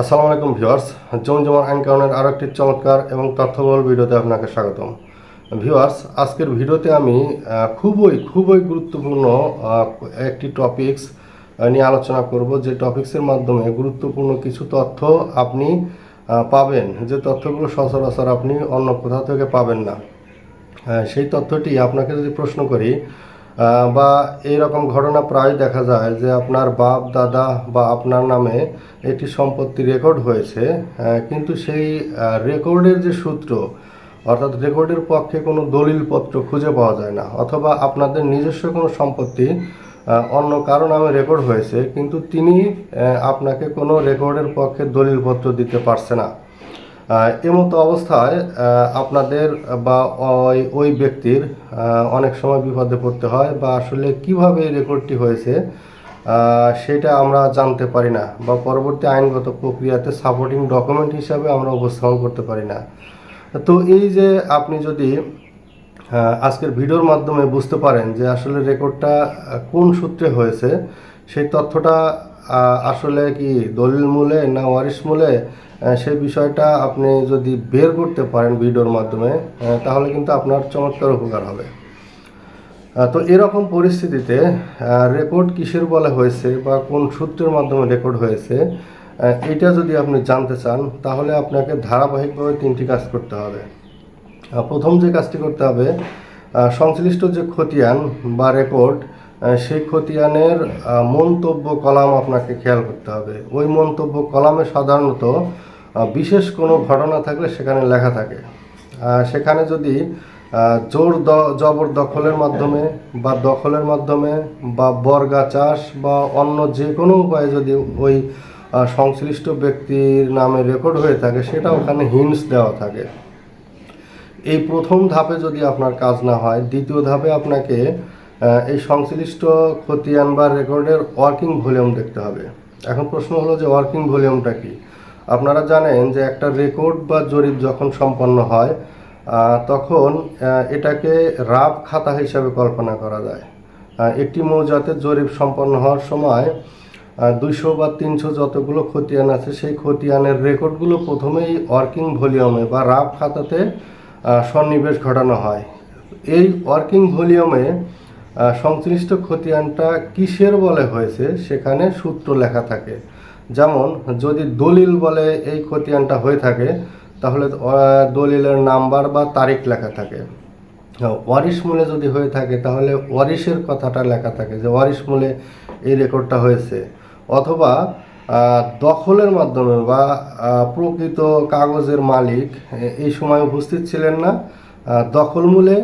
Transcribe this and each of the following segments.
আসসালামু আলাইকুম ভিউয়ার্স জমজমার অ্যাঙ্কাউন্টের আরও একটি চমৎকার এবং তথ্যবহুল ভিডিওতে আপনাকে স্বাগতম। ভিউয়ার্স, আজকের ভিডিওতে আমি খুবই খুবই গুরুত্বপূর্ণ একটি টপিকস নিয়ে আলোচনা করব। যে টপিক্সের মাধ্যমে গুরুত্বপূর্ণ কিছু তথ্য আপনি পাবেন। যে তথ্যগুলো সচরাচর আপনি অন্য কোথাও থেকে পাবেন না। সেই তথ্যটি আপনাকে যদি প্রশ্ন করি বা এরকম ঘটনা প্রায় দেখা যায় যে আপনার বাপ, দাদা বা আপনার নামে একটি সম্পত্তি রেকর্ড হয়েছে কিন্তু সেই রেকর্ডের যে সূত্র, অর্থাৎ রেকর্ডের পক্ষে কোনো দলিলপত্র খুঁজে পাওয়া যায় না, অথবা আপনাদের নিজস্ব কোনো সম্পত্তি অন্য কারও নামে রেকর্ড হয়েছে, কিন্তু তিনি আপনাকে কোনো রেকর্ডের পক্ষে দলিলপত্র দিতে পারছে না। এমতো অবস্থায় আপনাদের বা ওই ওই ব্যক্তির অনেক সময় বিপদে পড়তে হয় বা আসলে কীভাবে এই রেকর্ডটি হয়েছে সেটা আমরা জানতে পারি না বা পরবর্তী আইনগত প্রক্রিয়াতে সাপোর্টিং ডকুমেন্ট হিসাবে আমরা উপস্থাপন করতে পারি না। তো এই যে আপনি যদি আজকের ভিডিওর মাধ্যমে বুঝতে পারেন যে আসলে রেকর্ডটা কোন সূত্রে হয়েছে সেই তথ্যটা আসলে কি দলিল মূলে না ওয়ারিশ মূলে সেই বিষয়টা আপনি যদি বের করতে পারেন ভিডিওর মাধ্যমে তাহলে কিন্তু আপনার চমৎকার উপকার হবে। তো এরকম পরিস্থিতিতে রেকর্ড কিসের বলে হয়েছে বা কোন সূত্রের মাধ্যমে রেকর্ড হয়েছে এটা যদি আপনি জানতে চান, তাহলে আপনাকে ধারাবাহিকভাবে তিনটি কাজ করতে হবে। প্রথম যে কাজটি করতে হবে সংশ্লিষ্ট যে খতিয়ান বা রেকর্ড সেই খতিয়ানের মন্তব্য কলাম আপনাকে খেয়াল করতে হবে। ওই মন্তব্য কলামে সাধারণত বিশেষ কোনো ঘটনা থাকলে সেখানে লেখা থাকে। সেখানে যদি জোর দ- জবর দখলের মাধ্যমে বা দখলের মাধ্যমে বা বর্গা চাষ বা অন্য যে কোনো উপায়ে যদি ওই সংশ্লিষ্ট ব্যক্তির নামে রেকর্ড হয়ে থাকে, সেটা ওখানে হিন্টস দেওয়া থাকে। এই প্রথম ধাপে যদি আপনার কাজ না হয়, দ্বিতীয় ধাপে আপনাকে এই সংশ্লিষ্ট খতিয়ান বা রেকর্ডের ওয়ার্কিং ভলিউম দেখতে হবে। এখন প্রশ্ন হলো যে ওয়ার্কিং ভলিউমটা কি? আপনারা জানেন যে একটা রেকর্ড বা জরিপ যখন সম্পন্ন হয় তখন এটাকে রাব খাতা হিসাবে কল্পনা করা যায়। একটি মৌজাতে জরিপ সম্পন্ন হওয়ার সময় দুইশো বা তিনশো যতগুলো খতিয়ান আছে, সেই খতিয়ানের রেকর্ডগুলো প্রথমেই ওয়ার্কিং ভলিউমে বা রাব খাতাতে সন্নিবেশ ঘটানো হয়। এই ওয়ার্কিং ভলিউমে সংশ্লিষ্ট খতিয়ানটা কিসের বলে হয়েছে সেখানে সূত্র লেখা থাকে। যেমন, যদি দলিল বলে এই খতিয়ানটা হয়ে থাকে, তাহলে দলিলের নাম্বার বা তারিখ লেখা থাকে। ওয়ারিশ মূলে যদি হয়ে থাকে, তাহলে ওয়ারিশের কথাটা লেখা থাকে যে ওয়ারিশ মূলে এই রেকর্ডটা হয়েছে। অথবা দখলের মাধ্যমে বা প্রকৃত কাগজের মালিক এই সময় উপস্থিত ছিলেন না দখল মূলে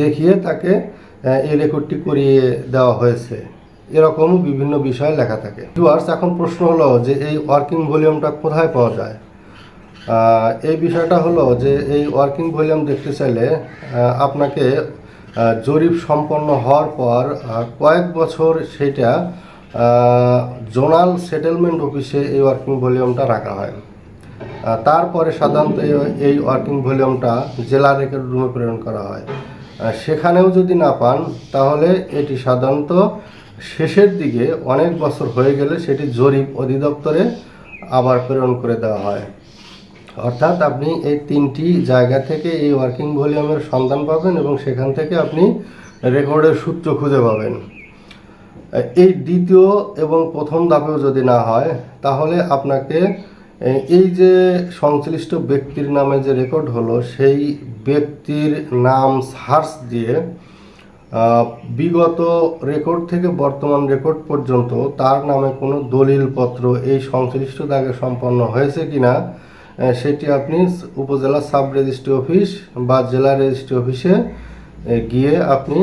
দেখিয়ে তাকে এই রেকর্ডটি করিয়ে দেওয়া হয়েছে। এরকম বিভিন্ন বিষয় লেখা থাকে। ভিউয়ার্স, এখন প্রশ্ন হলো যে এই ওয়ার্কিং ভলিউমটা কোথায় পাওয়া যায়? এই বিষয়টা হলো যে এই ওয়ার্কিং ভলিউম দেখতে চাইলে আপনাকে জরিপ সম্পন্ন হওয়ার পর কয়েক বছর সেটা জোনাল সেটেলমেন্ট অফিসে এই ওয়ার্কিং ভলিউমটা রাখা হয়। তারপরে সাধারণত এই- ওয়ার্কিং ভলিউমটা জেলা রেকর্ড রুমে প্রেরণ করা হয়। সেখানেও যদি না পান, তাহলে এটি সাধারণত শেষের দিকে অনেক বছর হয়ে গেলে সেটি জরিপ অধিদপ্তরে আবার প্রেরণ করে দেওয়া হয়। অর্থাৎ আপনি এই তিনটি জায়গা থেকে এই ওয়ার্কিং ভলিউমের সন্ধান পাবেন এবং সেখান থেকে আপনি রেকর্ডের সূত্র খুঁজে পাবেন। এই দ্বিতীয় এবং প্রথম ধাপেও যদি না হয়, তাহলে আপনাকে এই যে সংশ্লিষ্ট ব্যক্তির নামে যে রেকর্ড হলো, সেই ব্যক্তির নাম সার্চ দিয়ে বিগত রেকর্ড থেকে বর্তমান রেকর্ড পর্যন্ত তার নামে কোনো দলিলপত্র এই সংশ্লিষ্ট দাগে সম্পন্ন হয়েছে কিনা সেটি আপনি উপজেলা সাব রেজিস্ট্রি অফিস বা জেলা রেজিস্ট্রি অফিসে গিয়ে আপনি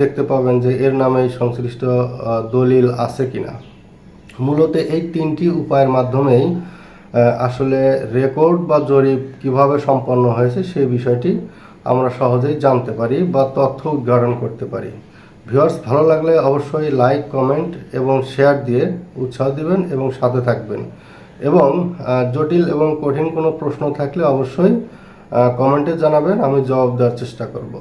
দেখতে পাবেন যে এর নামে এই সংশ্লিষ্ট দলিল আছে কিনা। মূলত এই তিনটি উপায়ের মাধ্যমেই আসলে রেকর্ড বা জরিপ কীভাবে সম্পন্ন হয়েছে সেই বিষয়টি আমরা সহজেই জানতে পারি বা তথ্য উদ্ঘাটন করতে পারি। ভিউয়ার্স ভালো লাগলে অবশ্যই লাইক কমেন্ট এবং শেয়ার দিয়ে উৎসাহ দিবেন এবং সাথে থাকবেন। এবং জটিল এবং কঠিন কোনো প্রশ্ন থাকলে অবশ্যই কমেন্টে জানাবেন, আমি জবাব দেওয়ার চেষ্টা করব।